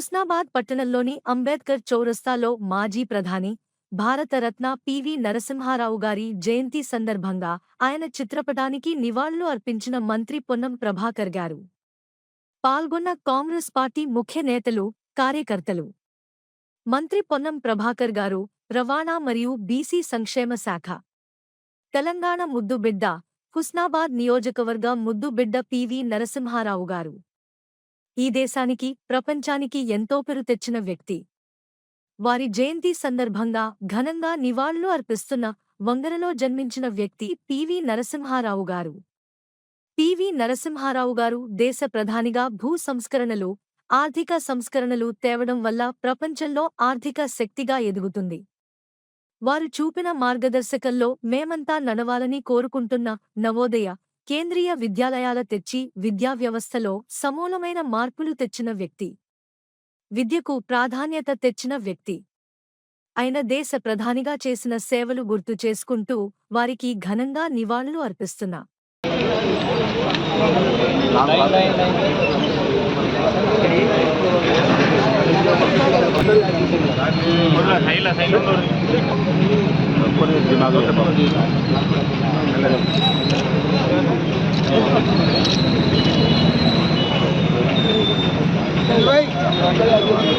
హుస్నాబాద్ పట్టణంలోని అంబేద్కర్ చౌరస్తాలో మాజీ ప్రధాని భారతరత్న పివి నరసింహారావు గారి జయంతి సందర్భంగా ఆయన చిత్రపటానికి నివాళులు అర్పించిన మంత్రి పొన్నం ప్రభాకర్ గారు. పాల్గొన్న కాంగ్రెస్ పార్టీ ముఖ్య నేతలు కార్యకర్తలు. మంత్రి పొన్నం ప్రభాకర్ గారు రవాణా మరియు బీసీ సంక్షేమ శాఖ. తెలంగాణ ముద్దుబిడ్డ హుస్నాబాద్ నియోజకవర్గ ముద్దుబిడ్డ పివి నరసింహారావు గారు. ఈ దేశానికి ప్రపంచానికి ఎంతో పేరు తెచ్చిన వ్యక్తి. వారి జయంతి సందర్భంగా ఘనంగా నివాళులు అర్పిస్తున్న వంగరలో జన్మించిన వ్యక్తి పివి నరసింహారావు గారు. పివి నరసింహారావు గారు దేశ ప్రధానిగా భూ సంస్కరణలు ఆర్థిక సంస్కరణలు తేవడం వల్ల ప్రపంచంలో ఆర్థిక శక్తిగా ఎదుగుతుంది. వారు చూపిన మార్గదర్శకంలో మేమంతా నడవాలని కోరుకుంటున్న నవోదయ కేంద్రీయ విద్యాలయాల తెచ్చి విద్యా వ్యవస్థలో సమూలమైన మార్పులు తెచ్చిన వ్యక్తి. విద్యకు ప్రాధాన్యత తెచ్చిన వ్యక్తి. ఆయన దేశ ప్రధానిగా చేసిన సేవలు గుర్తు చేసుకుంటూ వారికి ఘనంగా నివాళులు అర్పిస్తున్నా.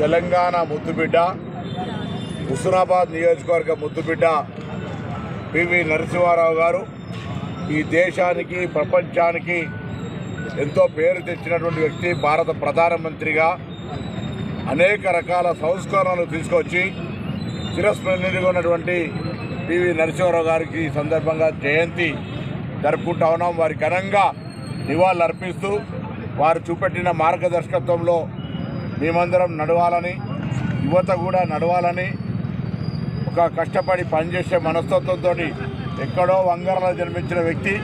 తెలంగాణ ముద్దుబిడ్డ హుస్నాబాద్ నియోజకవర్గ ముద్దుబిడ్డ పివి నరసింహారావు గారు ఈ దేశానికి ప్రపంచానికి ఎంతో పేరు తెచ్చినటువంటి వ్యక్తి భారత ప్రధానమంత్రిగా అనేక రకాల సంస్కరణలు తీసుకొచ్చి చిరస్మరణీయుడిగా ఉన్నటువంటి పివి నరసింహారావు గారికి ఈ సందర్భంగా జయంతి జరుపుకుంటా ఉన్నాం. వారి ఘనంగా నివాళులు అర్పిస్తూ వారు చూపెట్టిన మార్గదర్శకత్వంలో మేమందరం నడవాలని యువత కూడా నడవాలని ఒక కష్టపడి పనిచేసే మనస్తత్వంతో ఎక్కడో వంగరలో జన్మించిన వ్యక్తి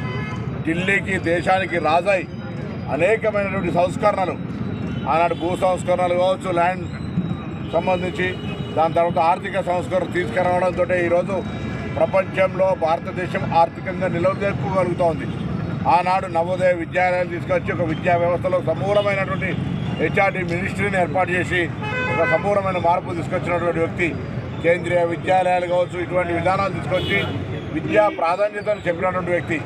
ఢిల్లీకి దేశానికి రాజై అనేకమైనటువంటి సంస్కరణలు ఆనాడు భూ సంస్కరణలు కావచ్చు ల్యాండ్ సంబంధించి దాని తర్వాత ఆర్థిక సంస్కరణ తీసుకురావడంతో ఈరోజు ప్రపంచంలో భారతదేశం ఆర్థికంగా నిలదొక్కుగలుగుతోంది ఆనాడు నవోదయ విద్యాలయాలు తీసుకొచ్చి ఒక విద్యా వ్యవస్థలో సమూలమైనటువంటి హెచ్ఆర్డి మినిస్ట్రీని ఏర్పాటు చేసి ఒక సంపూర్ణమైన మార్పు తీసుకొచ్చినటువంటి వ్యక్తి కేంద్రీయ విద్యాలయాలు కావచ్చు ఇటువంటి విధానాలు తీసుకొచ్చి విద్యా ప్రాధాన్యతను చెప్పినటువంటి వ్యక్తి.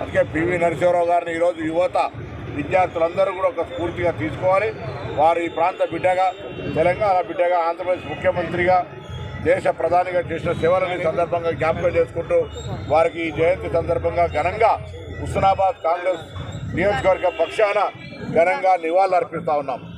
అందుకే పివి నరసింహరావు గారిని ఈరోజు యువత విద్యార్థులందరూ కూడా ఒక స్ఫూర్తిగా తీసుకోవాలి. వారు ఈ ప్రాంత బిడ్డగా తెలంగాణ బిడ్డగా ఆంధ్రప్రదేశ్ ముఖ్యమంత్రిగా దేశ ప్రధానిగా చేసిన సేవలని సందర్భంగా జ్ఞాపకం చేసుకుంటూ వారికి ఈ జయంతి సందర్భంగా ఘనంగా హుస్నాబాద్ కాంగ్రెస్ నియోజకవర్గ పక్షాన ఘనంగా నివాళులు అర్పిస్తూ ఉన్నాం.